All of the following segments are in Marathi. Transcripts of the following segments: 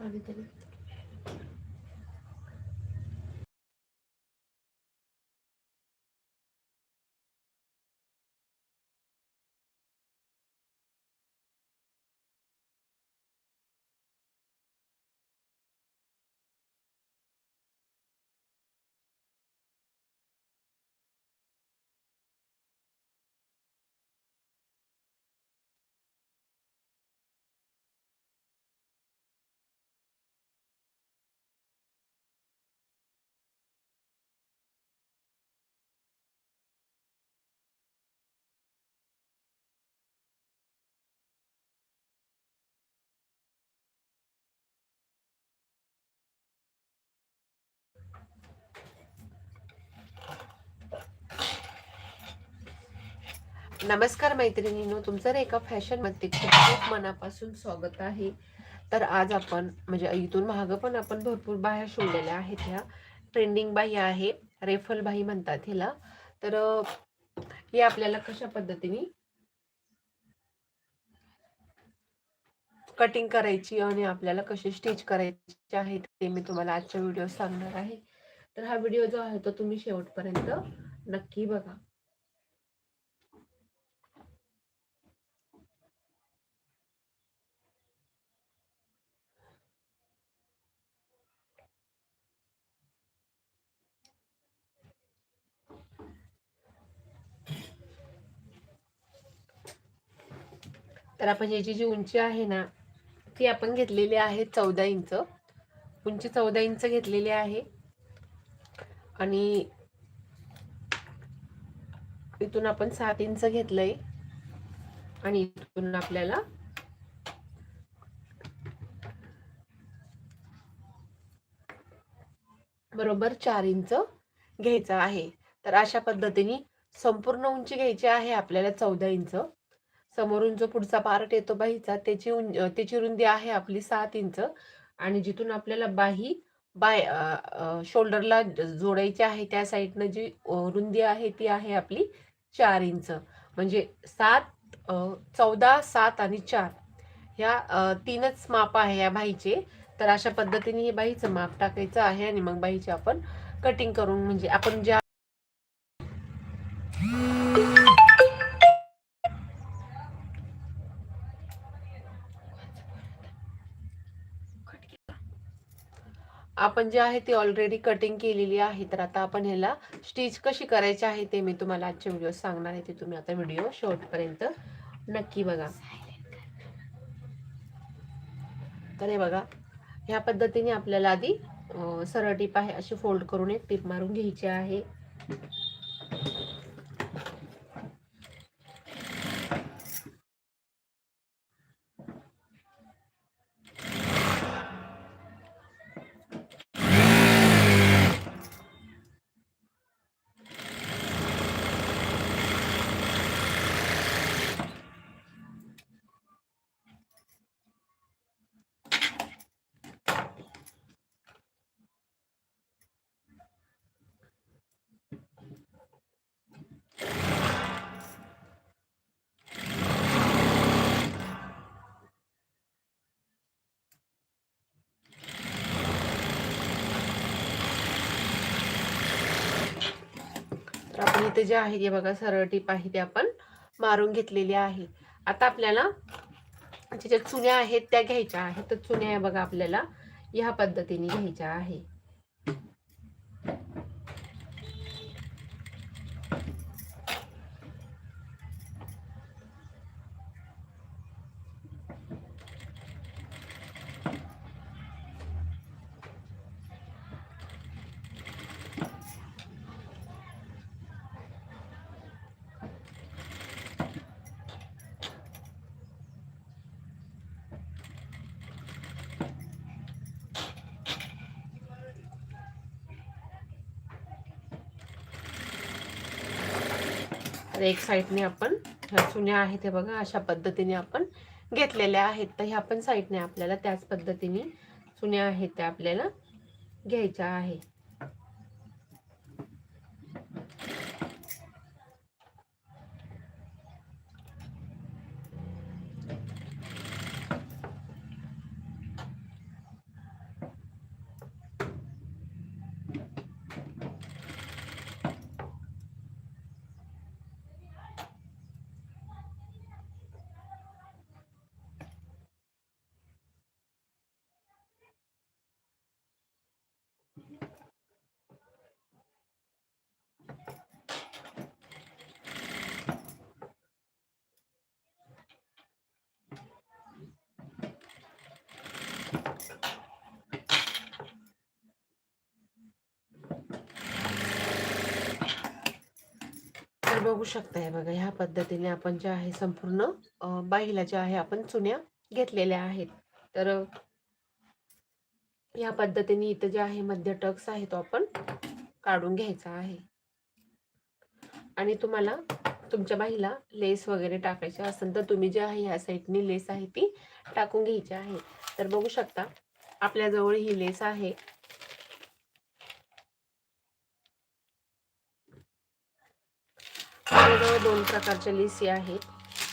आली तरी नमस्कार मैत्रिणींनो तुमचं एका फॅशनमध्ये खूप खूप मनापासून स्वागत आहे. तर आज आपण म्हणजे इथून महाग पण आपण भरपूर बाह्या शिवलेल्या आहेत ह्या. ट्रेंडिंग बाई आहे रेफल बाई म्हणतात हिला तर हे आपल्याला कशा पद्धतीने कटिंग करायची आणि आपल्याला कशी स्टिच करायची आहे ते मी तुम्हाला आजच्या व्हिडिओ सांगणार आहे. तर हा व्हिडिओ जो आहे तो तुम्ही शेवटपर्यंत नक्की बघा. तर आपण याची जी उंची आहे ना ती आपण घेतलेली आहे चौदा इंच. उंची चौदा इंच घेतलेली आहे. आणि इथून आपण सात इंच घेतलंय. आणि इथून आपल्याला बरोबर चार इंच घ्यायचं आहे. तर अशा पद्धतीने संपूर्ण उंची घ्यायची आहे आपल्याला चौदा इंच. समोरून जो पुढचा पार्ट येतो बाहीचा त्याची उं त्याची रुंदी आहे आपली सात इंच. आणि जिथून आपल्याला बाही बाय शोल्डरला जोडायची आहे त्या साईडनं जी रुंदी आहे ती आहे आपली चार इंच. म्हणजे सात चौदा सात आणि चार. ह्या तीनच माप आहे या बाईचे. तर अशा पद्धतीने हे बाईचं माप टाकायचं आहे आणि मग बाईचे आपण कटिंग करून म्हणजे आपण ज्या आपण जे आहे ती ऑलरेडी कटिंग केलेली आहे. तर आता आपण ह्याला स्टिच कशी करायची आहे ते मी तुम्हाला आजच्या व्हिडिओ सांगणार आहे. ते तुम्ही आता व्हिडिओ शेवटपर्यंत नक्की बघा. तर हे बघा ह्या पद्धतीने आपल्याला आधी सरळ टीप आहे अशी फोल्ड करून एक टीप मारून घ्यायची आहे. तर इथे जे आहे ते बघा सरळ टीप आहे ते आपण मारून घेतलेली आहे. आता आपल्याला ज्या चुन्या आहेत त्या घ्यायच्या आहेत. तर चुन्या बघा आपल्याला ह्या पद्धतीने घ्यायच्या आहे. तर एक साईडने आपण ह्या चुन्या आहेत हे बघा अशा पद्धतीने आपण घेतलेल्या आहेत. तर ह्या पण साईडने आपल्याला त्याच पद्धतीने चुन्या आहेत त्या आपल्याला घ्यायच्या आहे. बघू शकता बघा ह्या पद्धतीने आपण जे आहे संपूर्ण बाहीला ज्या आहे आपण चुन्या घेतलेल्या आहेत. तर या पद्धतीने इथं जे आहे मध्य टक्स आहे तो आपण काढून घ्यायचा आहे. आणि तुम्हाला तुमच्या बाईला लेस वगैरे टाकायची असेल तर तुम्ही जे आहे ह्या साईडनी लेस आहे ती टाकून घ्यायची आहे. तर बघू शकता आपल्याजवळ ही लेस आहे. आपल्याजवळ दोन प्रकारच्या लेसी आहेत.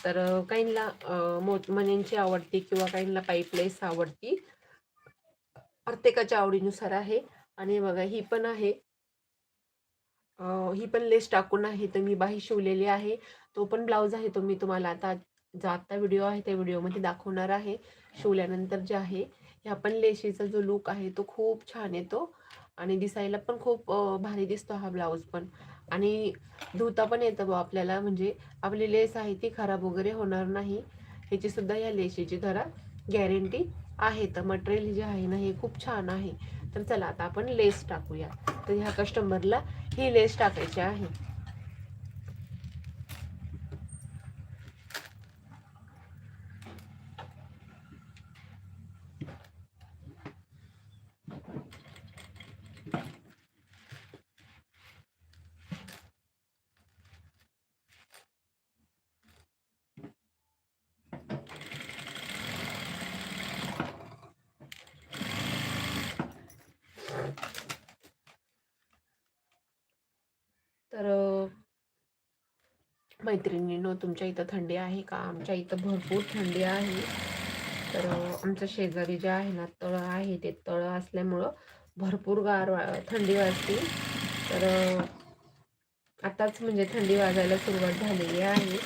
तर काहींना अ, मोत मण्यांची आवडती किंवा काहींना पाईप लेस आवडती प्रत्येकाच्या आवडीनुसार आहे. आणि बघा ही पण आहे. ही पण लेस टाकून आहे तर मी बाही शिवलेली आहे. तो पण ब्लाऊज आहे तो मी तुम्हाला आता जो आत्ता व्हिडिओ आहे त्या व्हिडिओमध्ये दाखवणार आहे. शिवल्यानंतर जे आहे ह्या पण लेशीचा जो लुक आहे तो खूप छान येतो आणि दिसायला पण खूप भारी दिसतो हा ब्लाऊज पण. आणि धुता पण येतं बा आपल्याला म्हणजे आपली लेस आहे ती खराब वगैरे होणार नाही. ह्याची सुद्धा या लेशीची जरा गॅरंटी आहे. तर मटेरियल जे आहे ना हे खूप छान आहे. तर चला आता आपण लेस टाकूया. तर ह्या कस्टमरला ही लेस टाकायची आहे तर अ, मैत्रिणींनो तुमच्या इथं थंडी आहे का? आमच्या इथं भरपूर थंडी आहे. तर आमचं शेजारी जे आहे ना तळं आहे ते तळं असल्यामुळं भरपूर गार वा- थंडी वाजते. तर आताच म्हणजे थंडी वाजायला सुरुवात झालेली आहे.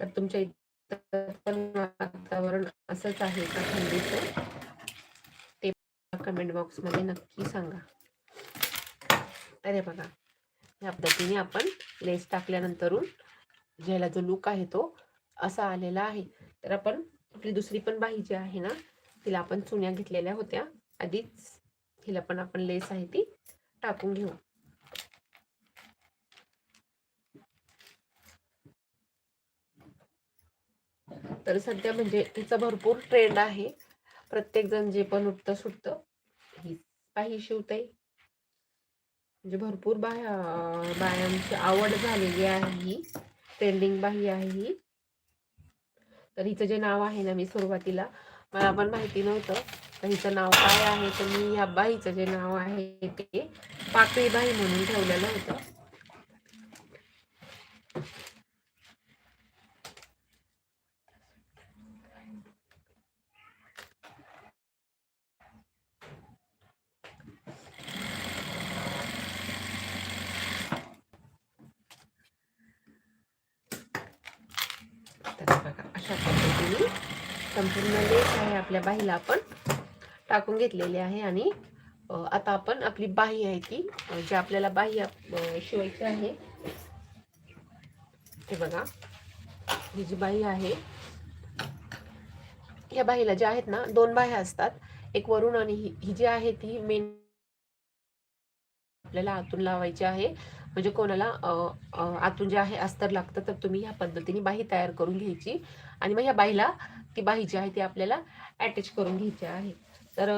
तर तुमच्या इथं पण वातावरण असंच आहे का थंडीचं? ते कमेंट बॉक्समध्ये नक्की सांगा. तर हे बघा या पद्धतीने आपण लेस टाकल्यानंतरून ज्याला जो लुक आहे तो असा आलेला आहे. तर आपण आपली दुसरी पण बाही जी आहे ना तिला आपण चुन्या घेतलेल्या होत्या. आधीच हिला पण आपण लेस आहे ती टाकून घेऊ. तर सध्या म्हणजे तिचा भरपूर ट्रेंड आहे. प्रत्येक जण जे पण उठतं सुटतं ही बाही शिवते. म्हणजे भरपूर बाया बायांची आवड झालेली आहे ही. ट्रेंडिंग बाही आहे ही. तर हिचं जे नाव आहे ना मी सुरुवातीला मला पण माहिती नव्हतं. तर हिचं नाव काय आहे तर मी ह्या बाईचं जे नाव आहे ते पाकळी बाई म्हणून ठेवलेलं होतं तर बघा अशा पद्धतीने संपूर्ण लेस आहे आपल्या बाहीला आपण टाकून घेतलेली आहे आणि आता आपण आपली बाही आहे ती जी आपल्याला बाही शिवायची आहे हे बघा. ही जी बाही आहे या बाहीला ज्या आहेत ना दोन बाह्या असतात. एक वरून आणि ही जी आहे ती मेन आपल्याला आतून लावायची आहे. म्हणजे कोणाला आतून जे आहे अस्तर लागतं तर तुम्ही ह्या पद्धतीने बाही तयार करून घ्यायची. आणि मग ह्या बाईला ती बाई जी आहे ती आपल्याला अटॅच करून घ्यायची आहे. तर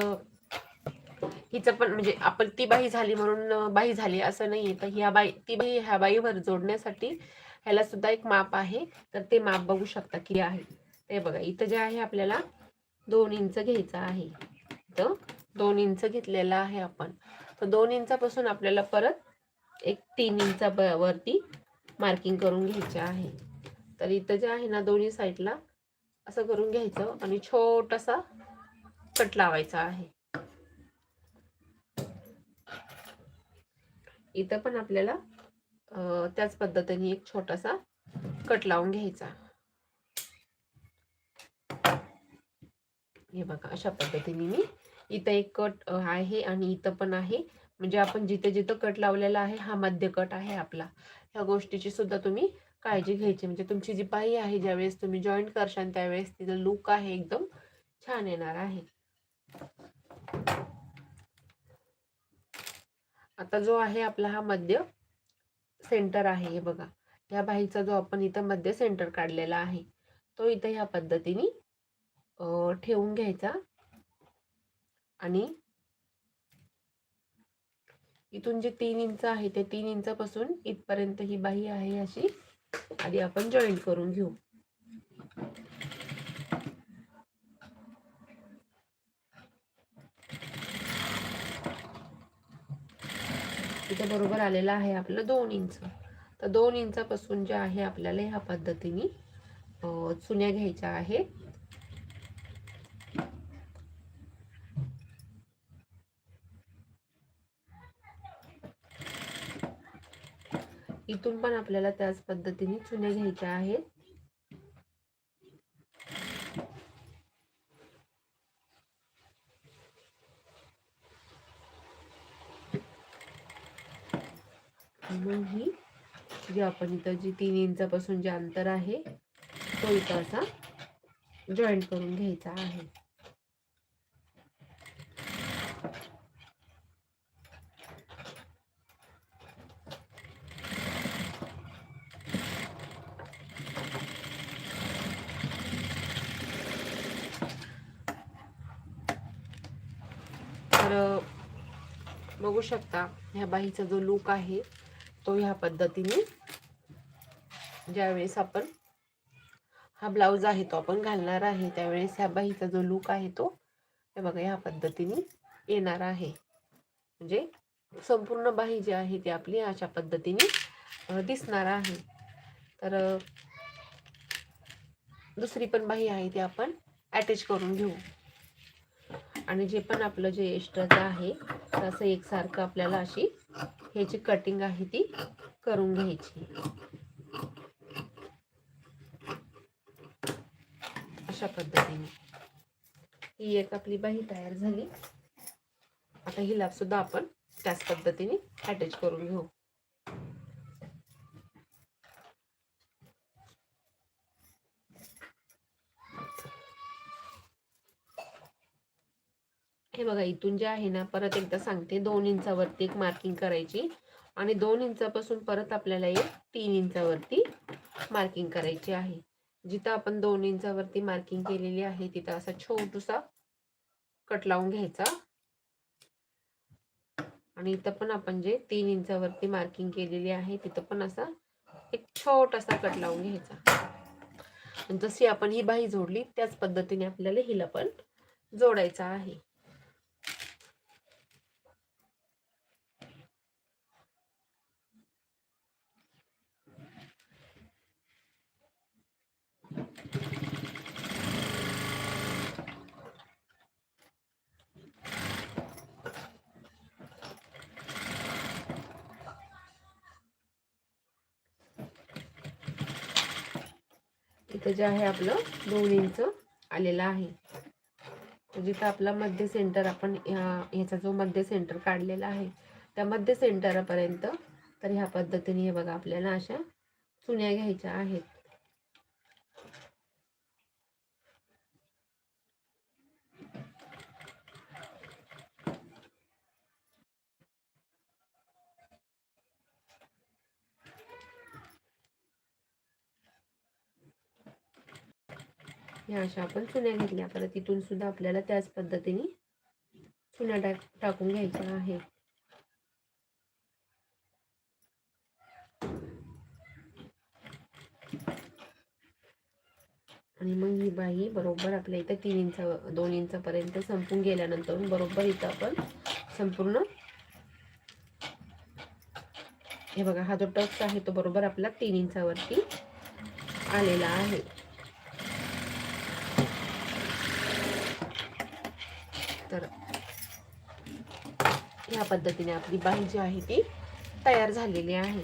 हिचं पण म्हणजे आपण ती बाई झाली म्हणून बाई झाली असं नाही आहे तर ह्या बाई ती बाई ह्या बाईवर जोडण्यासाठी ह्याला सुद्धा एक माप आहे. तर ते माप बघू शकता की आहे. ते बघा इथं जे आहे आपल्याला दोन इंच घ्यायचं आहे. तर दोन इंच घेतलेलं आहे आपण. तर दोन इंचापासून आपल्याला परत एक तीन इंचा ब- वरती मार्किंग करून घ्यायचे आहे. तर इथं जे आहे ना दोन्ही साईडला असं करून घ्यायचं आणि छोटासा कट लावायचा आहे. इथं पण आपल्याला त्याच पद्धतीने एक छोटासा कट लावून घ्यायचा. हे बघा अशा पद्धतीने मी इथं एक कट आहे आणि इथं पण आहे. म्हणजे आपण जिथे जिथं कट लावलेला आहे हा मध्य कट आहे आपला. ह्या गोष्टीची सुद्धा तुम्ही काळजी घ्यायची. म्हणजे तुमची जी बाई आहे ज्यावेळेस तुम्ही जॉईन करशाल त्यावेळेस तिचं लुक आहे एकदम छान येणार आहे. आता जो आहे आपला हा मध्य सेंटर आहे हे बघा. या बाईचा जो आपण इथं मध्य सेंटर काढलेला आहे तो इथं ह्या पद्धतीने ठेवून घ्यायचा. आणि इथून जे तीन इंच आहे ते तीन इंचापासून इथपर्यंत ही बाही आहे अशी आधी आपण जॉईंट करून घेऊ. इथे बरोबर आलेलं आहे आपलं दोन इंच. तर दोन इंचापासून जे आहे आपल्याला ह्या पद्धतीने चुन्या घ्यायच्या आहेत इथून पण आपल्याला त्याच पद्धतीने चुन्या घ्यायच्या आहेत. मग ही जी आपण इथं जी तीन इंचापासून जे अंतर आहे तो इथं असा जॉईंट करून घ्यायचा आहे तर बघू शकता ह्या बाईचा जो लुक आहे तो ह्या पद्धतीने ज्यावेळेस आपण हा ब्लाऊज आहे तो आपण घालणार आहे त्यावेळेस ह्या बाईचा जो लुक आहे तो हे बघा ह्या पद्धतीने येणार आहे. म्हणजे संपूर्ण बाही जी आहे ती आपली अशा पद्धतीने दिसणार आहे. तर दुसरी पण बाही आहे ती आपण अटॅच करून घेऊ. आणि जे पण आपलं जे एक्स्ट्राचं आहे तसं एकसारखं आपल्याला अशी ह्याची कटिंग आहे ती करून घ्यायची. अशा पद्धतीने. ही एक आपली बाही तयार झाली. आता हिला सुद्धा आपण त्याच पद्धतीने अटॅच करून घेऊ. हे बघा इथून जे आहे ना परत एकदा सांगते दोन इंचावरती एक मार्किंग करायची आणि दोन इंचापासून परत आपल्याला एक तीन इंचावरती मार्किंग करायची आहे. जिथं आपण दोन इंचावरती मार्किंग केलेली आहे तिथं असा छोटूसा कट लावून घ्यायचा. आणि इथं पण आपण जे तीन इंचावरती मार्किंग केलेली आहे तिथं पण असा एक छोटासा कट लावून घ्यायचा. जशी आपण ही बाही जोडली त्याच पद्धतीने आपल्याला हिला पण जोडायचा आहे. इथं जे आहे आपलं दोन इंच आलेलं आहे. जिथं आपला मध्य सेंटर आपण ह्या ह्याचा जो मध्य सेंटर काढलेला आहे त्या मध्य सेंटरपर्यंत तर ह्या पद्धतीने हे बघा आपल्याला अशा चुन्या घ्यायच्या आहेत. ह्या अशा आपण चुन्या घेतल्या. परत तिथून सुद्धा आपल्याला त्याच पद्धतीने चुन्या टाक टाकून घ्यायच्या आहे आणि मग ही बाई बरोबर आपल्या इथं तीन इंच दोन इंचापर्यंत संपून गेल्यानंतर बरोबर इथं आपण संपूर्ण हे बघा हा जो टक्स आहे तो बरोबर आपला तीन इंचावरती आलेला आहे. तर या पद्धतीने आपली बाई जी आहे ती तयार झालेली आहे.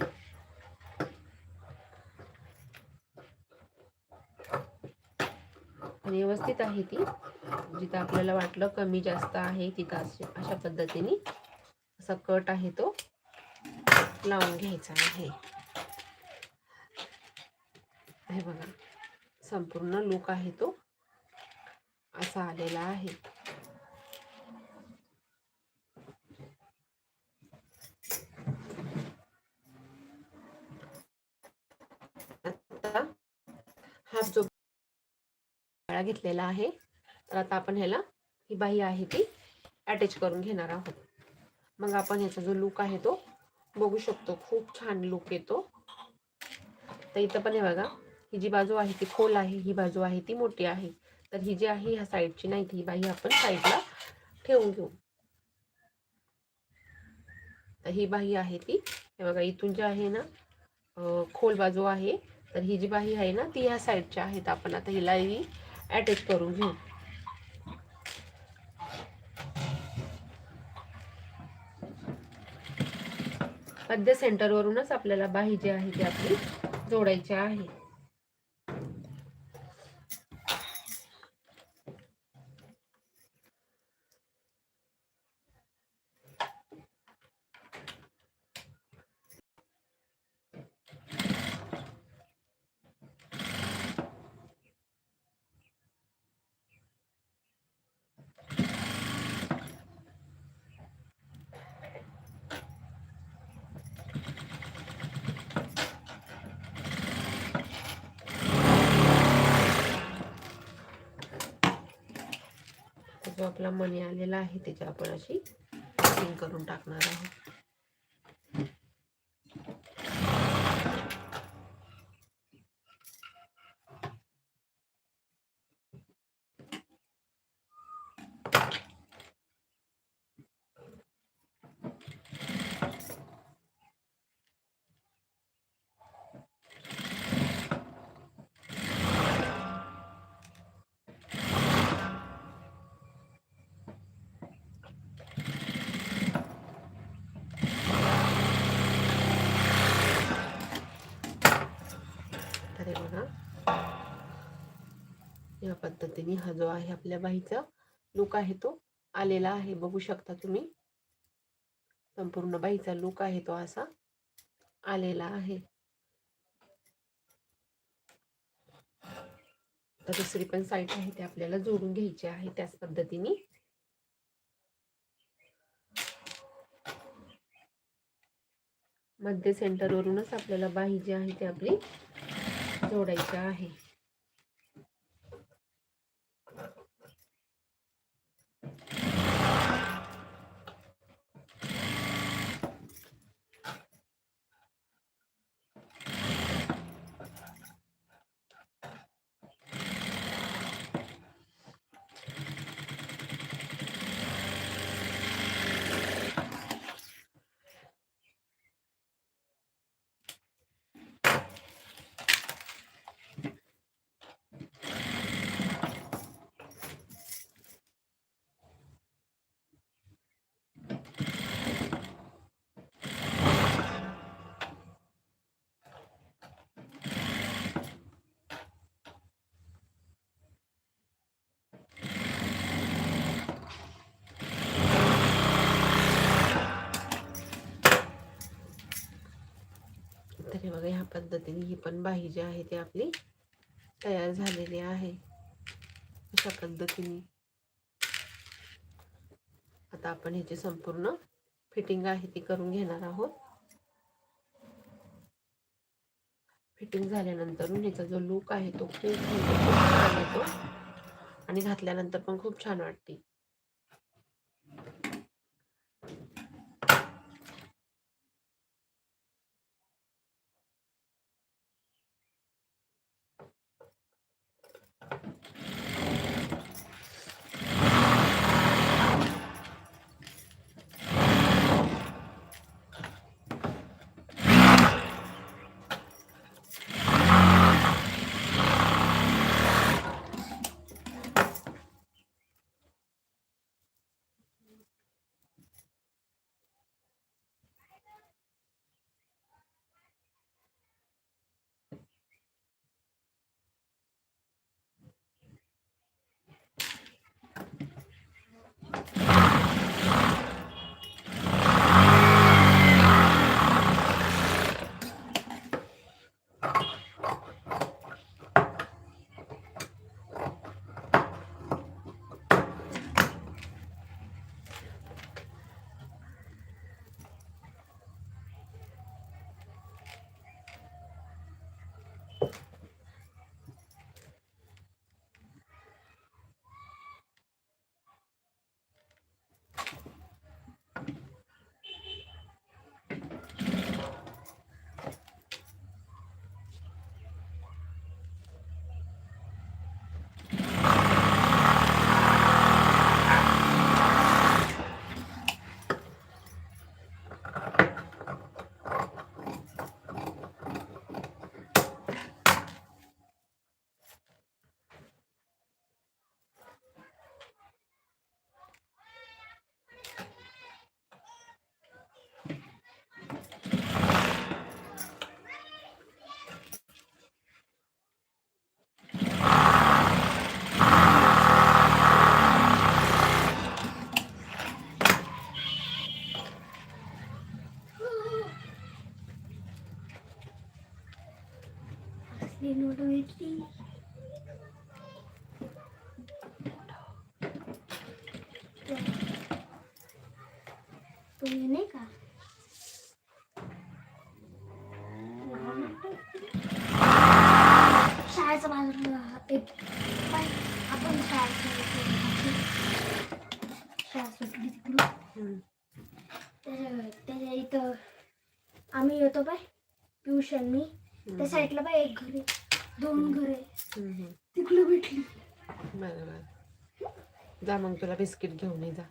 व्यवस्थित आहे ती. जिथं आपल्याला वाटलं कमी जास्त आहे तिथं अशा पद्धतीने असा कट आहे तो लावून घ्यायचा आहे. हे बघा संपूर्ण लुक आहे तो. असा आलेला आहे हाफ जो गळा घेतलेला आहे. तर आता आपण ह्याला ही बाही आहे ती अटॅच करून घेणार आहोत. मग आपण ह्याचा जो लुक आहे तो बघू शकतो. खूप छान लुक येतो. तर इथं पण हे बघा ही जी बाजू आहे ती खोल आहे ही बाजू आहे ती मोठी आहे. तर ही जी आहे ह्या साईडची नाही ती बाही आपण साईडला ठेवून घेऊ. तर ही बाही आहे ती. हे बघा इथून जी आहे ना खोल बाजू आहे. तर ही जी बाही आहे ना ती ह्या साईडच्या आहेत. आपण आता हिला ही अटॅच करून घेऊ. मध्य सेंटरवरूनच आपल्याला बाही जी आहे ती आपली जोडायची आहे जो आपला मणी आलेला आहे त्याची आपण अशी कटिंग करून टाकणार आहोत तर हे बघा ह्या पद्धतीने हा जो आहे आपल्या बाईचा लुक आहे तो आलेला आहे. बघू शकता तुम्ही. संपूर्ण बाईचा लुक आहे तो असा आलेला आहे. तर दुसरी पण साईड आहे ते आपल्याला जोडून घ्यायची आहे त्याच पद्धतीने. मध्य सेंटरवरूनच आपल्याला बाही जी आहे ती आपली जोडायची आहे तर हे बघा ह्या पद्धतीने ही पण बाही जी आहे ती आपली तयार झालेली आहे. अशा पद्धतीने. आता आपण ह्याची संपूर्ण फिटिंग आहे ती करून घेणार आहोत. फिटिंग झाल्यानंतर ह्याचा जो लुक आहे तो खूप येतो. आणि घातल्यानंतर पण खूप छान वाटते. नाही का शाळेचा बाजूला एक बाय, आपण शाळेत शाळा सुटली तिकडून त्याच्या इथं आम्ही येतो बाय ट्युशन मी. त्या साईडला बाय एक घरी आहे दोन घर. आहे हम्म, हम्म. तिकडं भेटली. बरं बरं. जा मग तुला बिस्किट घेऊन ये जा.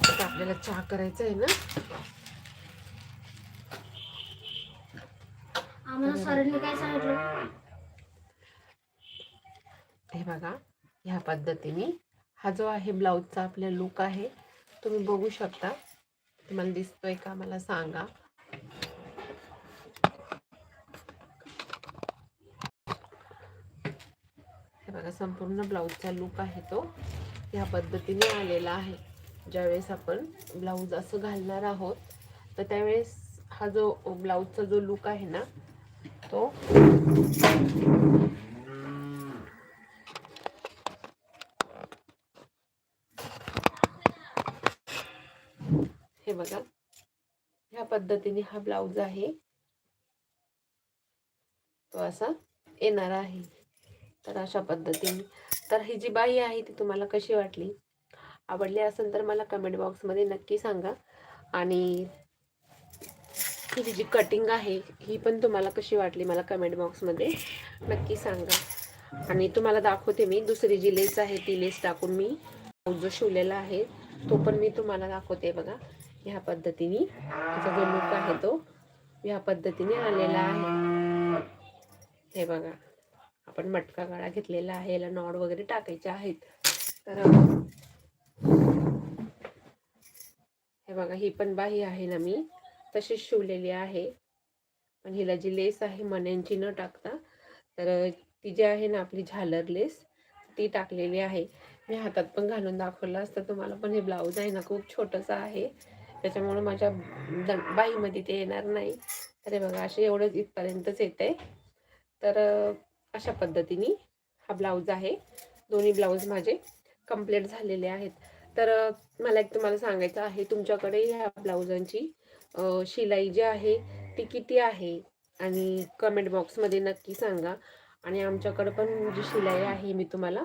आता आपल्याला चहा करायचा आहे ना? आम्हाला सरांनी काय सांगितलं? हे बघा ह्या पद्धतीने हा जो आहे ब्लाऊजचा आपला लुक आहे तुम्ही बघू शकता. तुम्हाला दिसतोय का? मला सांगा. बघा संपूर्ण ब्लाऊजचा लुक आहे तो. ह्या पद्धतीने आलेला आहे. ज्यावेळेस आपण ब्लाऊज असं घालणार आहोत तर त्यावेळेस हा जो ब्लाऊजचा जो लुक आहे ना तो हे बघा ह्या पद्धतीने हा ब्लाऊज आहे. तो असा येणार आहे. तर अशा पद्धतीने. तर ही जी बाई आहे ती तुम्हाला कशी वाटली? आवडली असेल तर मला कमेंट बॉक्समध्ये नक्की सांगा. आणि ही जी कटिंग आहे ही पण तुम्हाला कशी वाटली मला कमेंट बॉक्समध्ये नक्की सांगा. आणि तुम्हाला दाखवते मी दुसरी जी लेस आहे ती लेस टाकून मी जो शिवलेला आहे तो पण मी तुम्हाला दाखवते बघा. ह्या पद्धतीने. जो लुक आहे तो ह्या पद्धतीने आलेला आहे. हे बघा. आपण मटका गळा घेतलेला आहे याला नॉड वगैरे टाकायचे आहेत. तर हे बघा ही पण बाही आहे ना मी. तशीच शिवलेली आहे. पण हिला जी लेस आहे मण्यांची न टाकता तर ती जी आहे ना आपली झालर लेस ती टाकलेली आहे. मी हातात पण घालून दाखवलं असतं तुम्हाला पण हे ब्लाऊज आहे ना खूप छोटंसं आहे. त्याच्यामुळे माझ्या बाईमध्ये ते येणार नाही. तर हे बघा असे एवढंच इथपर्यंतच येते तर अशा पद्धतीने हा ब्लाऊज आहे. दोन्ही ब्लाऊज माझे कंप्लीट झालेले आहेत. तर मला एक तुम्हाला सांगायचं आहे तुमच्याकडे ह्या ब्लाऊजांची शिलाई जी आहे ती किती आहे? आणि कमेंट बॉक्समध्ये नक्की सांगा. आणि आमच्याकडं पण जी शिलाई आहे मी तुम्हाला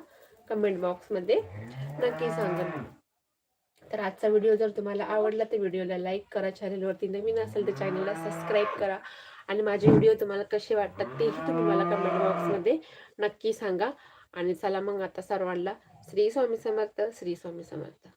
कमेंट बॉक्समध्ये नक्की सांगा तर आजचा व्हिडिओ जर तुम्हाला आवडला तर व्हिडिओला लाईक करा. चॅनलवरती नवीन असेल तर चॅनलला सबस्क्राईब करा. आणि माझे व्हिडिओ तुम्हाला कसे वाटतात तेही तुम्ही मला कमेंट बॉक्समध्ये नक्की सांगा. आणि चला मग आता सर्वांना श्री स्वामी समर्थ श्री स्वामी समर्थ.